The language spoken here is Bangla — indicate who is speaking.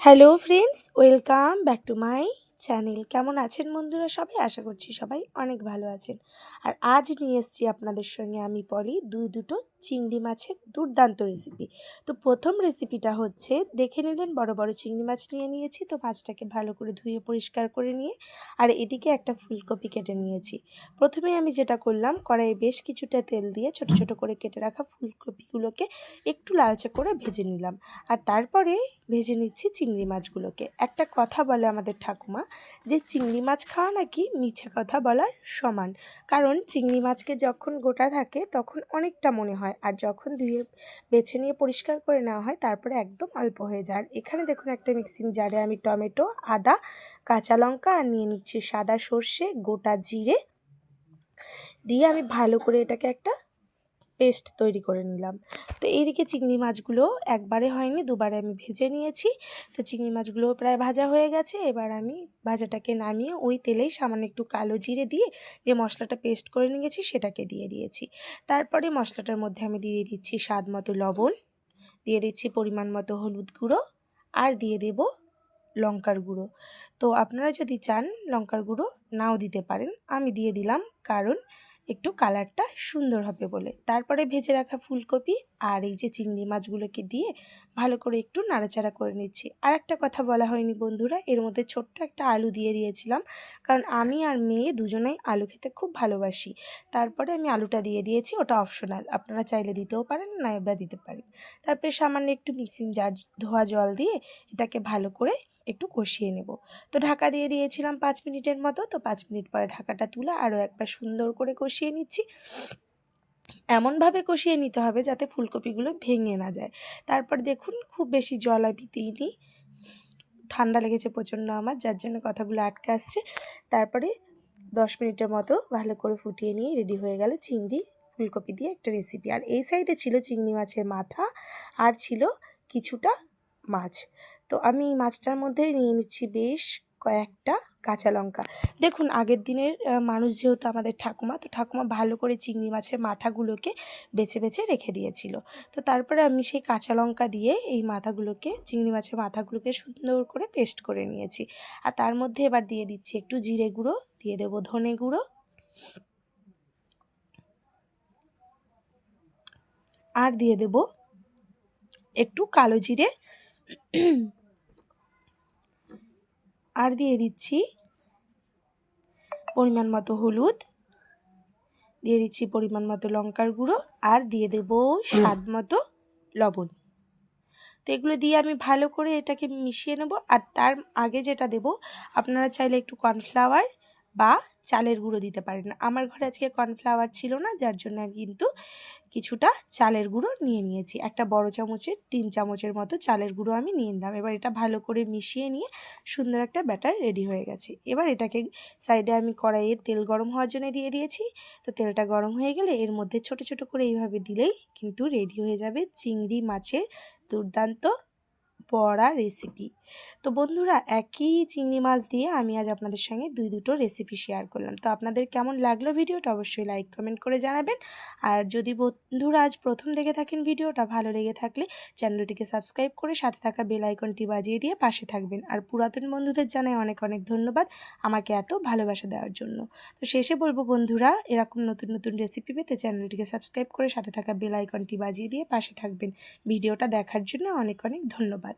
Speaker 1: Hello friends welcome back to my channel কেমন আছেন বন্ধুরা সবাই? আশা করছি সবাই অনেক ভালো আছেন। আর আজ নিয়ে এসেছি আপনাদের সঙ্গে আমি, পলি, দুই দুটো চিংড়ি মাছের দুর্দান্ত রেসিপি তো প্রথম রেসিপিটা হচ্ছে, দেখে নিলেন, বড় বড় চিংড়ি মাছ নিয়ে নিয়েছি, তো মাছটাকে ভালো করে ধুয়ে পরিষ্কার করে নিয়ে, আর এদিকে একটা ফুলকপি কেটে নিয়েছি। প্রথমে আমি যেটা করলাম, কড়াইয়ে বেশ কিছুটা তেল দিয়ে ছোট ছোট করে কেটে রাখা ফুলকপিগুলোকে একটু লালচে করে ভেজে নিলাম। আর তারপরে ভেজে নিচ্ছি চিংড়ি মাছগুলোকে। একটা কথা বলে আমাদের ঠাকুমা, যে চিংড়ি মাছ খাওয়া নাকি মিছে কথা বলার সমান। কারণ চিংড়ি মাছকে যখন গোটা থাকে, তখন অনেকটা মনে হয় আর যখন ধুয়ে বেছে নিয়ে পরিষ্কার করে নেওয়া হয়, তারপরে একদম অল্প হয়ে যায়। আর এখানে দেখুন একটা মিক্সিং জারে আমি টমেটো, আদা, কাঁচা লঙ্কা আর নিয়ে নিচ্ছি সাদা সর্ষে, গোটা জিরে। দিয়ে আমি ভালো করে এটাকে একটা পেস্ট তৈরি করে নিলাম। তো এইদিকে চিংড়ি মাছগুলো একবারে হয়নি, দুবারে আমি ভেজে নিয়েছি। তো চিংড়ি মাছগুলো প্রায় ভাজা হয়ে গেছে। এবার আমি ভাজাটাকে নামিয়ে ওই তেলেই সামান্য একটু কালো জিরে দিয়ে যে মশলাটা পেস্ট করে নিয়েছি সেটাকে দিয়ে দিয়েছি। তারপরে মশলাটার মধ্যে আমি দিয়ে দিচ্ছি স্বাদ মতো লবণ, দিয়ে দিচ্ছি পরিমাণ মতো হলুদ গুঁড়ো আর দিয়ে দেব লঙ্কার গুঁড়ো। তো আপনারা যদি চান লঙ্কার গুঁড়ো, নাও দিতে পারেন। আমি দিয়ে দিলাম কারণ একটু কালারটা সুন্দর হবে বলে। তারপরে ভেজে রাখা ফুলকপি আর এই যে চিংড়ি মাছগুলোকে দিয়ে ভালো করে একটু নাড়াচাড়া করে নিচ্ছি। আর একটা কথা বলা হয়নি বন্ধুরা, এর মধ্যে ছোট্ট একটা আলু দিয়ে দিয়েছিলাম। কারণ আমি আর মেয়ে দুজনেই আলু খেতে খুব ভালোবাসি। তারপরে আমি আলুটা দিয়ে দিয়েছি, ওটা অপশনাল। আপনারা চাইলে দিতেও পারেন, না এবার দিতে পারেন। তারপরে সামান্য একটু মিক্সিং জার, ধোয়া জল দিয়ে এটাকে ভালো করে একটু কষিয়ে নেব। তো ঢাকা দিয়ে দিয়েছিলাম পাঁচ মিনিটের মতো। তো পাঁচ মিনিট পরে ঢাকাটা তুলে আরও একবার সুন্দর করে কষিয়ে নিচ্ছি। এমনভাবে কষিয়ে নিতে হবে যাতে ফুলকপিগুলো ভেঙে না যায়। তারপর দেখুন, খুব বেশি জল আমি দিইনি ঠান্ডা লেগেছে প্রচণ্ড আমার, যার জন্য কথাগুলো আটকে আসছে। তারপরে দশ মিনিটের মতো ভালো করে ফুটিয়ে নিয়ে রেডি হয়ে গেল চিংড়ি, ফুলকপি দিয়ে একটা রেসিপি আর এই সাইডে ছিল চিংড়ি মাছের মাথা, আর ছিল কিছুটা মাছ। তো আমি মাছটার মধ্যে নিয়ে নিচ্ছি বেশ কয়েকটা। কাঁচা লঙ্কা। দেখুন, আগের দিনের মানুষ যেহেতু আমাদের ঠাকুমা, তো ঠাকুমা ভালো করে চিংড়ি মাছের মাথাগুলোকে বেছে বেছে রেখে দিয়েছিল। তো তারপরে আমি সেই কাঁচা লঙ্কা দিয়ে এই মাথাগুলোকে, চিংড়ি মাছের মাথাগুলোকে সুন্দর করে পেস্ট করে নিয়েছি। আর তার মধ্যে এবার দিয়ে দিচ্ছি একটু জিরে গুঁড়ো, দিয়ে দেবো ধনে গুঁড়ো। আর দিয়ে দেব একটু কালো জিরে আর দিয়ে দিচ্ছি পরিমাণ মতো হলুদ, দিয়ে দিচ্ছি পরিমাণ মতো লঙ্কার গুঁড়ো আর দিয়ে দেব স্বাদ মতো লবণ। তো এগুলো দিয়ে আমি ভালো করে এটাকে মিশিয়ে নেব আর তার আগে যেটা দেব, আপনারা চাইলে একটু কর্নফ্লাওয়ার বা চালের গুঁড়ো দিতে পারেন। আমার ঘরে আজকে কর্নফ্লাওয়ার ছিল না, যার জন্য আমি কিন্তু কিছুটা চালের গুঁড়ো নিয়ে নিয়েছি। একটা বড় চামচের, তিন চামচের মতো চালের গুঁড়ো আমি নিয়ে নিলাম। এবার এটা ভালো করে মিশিয়ে নিয়ে সুন্দর একটা ব্যাটার রেডি হয়ে গেছে। এবার এটাকে সাইডে আমি কড়াইয়ে তেল গরম হওয়ার জন্য দিয়ে দিয়েছি। তো তেলটা গরম হয়ে গেলে এর মধ্যে ছোট ছোট করে এইভাবে দিলেই কিন্তু রেডি হয়ে যাবে চিংড়ি মাছের দুর্দান্ত বড়া রেসিপি তো বন্ধুরা, একই চিংড়ি মাছ দিয়ে আমি আজ আপনাদের সঙ্গে দুই দুটো রেসিপি শেয়ার করলাম। তো আপনাদের কেমন লাগল ভিডিওটা অবশ্যই লাইক কমেন্ট করে জানাবেন। আর যদি বন্ধুরা আজ প্রথম দেখে থাকেন ভিডিওটা, ভালো লেগে থাকলে চ্যানেলটিকে সাবস্ক্রাইব করে সাথে থাকা বেল আইকনটি বাজিয়ে দিয়ে পাশে থাকবেন। আর পুরাতন বন্ধুদের জানাই অনেক অনেক ধন্যবাদ আমাকে এত ভালোবাসা দেওয়ার জন্য। তো শেষে বলব বন্ধুরা, এরকম নতুন নতুন রেসিপি পেতে চ্যানেলটিকে সাবস্ক্রাইব করে সাথে থাকা বেল আইকনটি বাজিয়ে দিয়ে পাশে থাকবেন। ভিডিওটা দেখার জন্য অনেক অনেক ধন্যবাদ।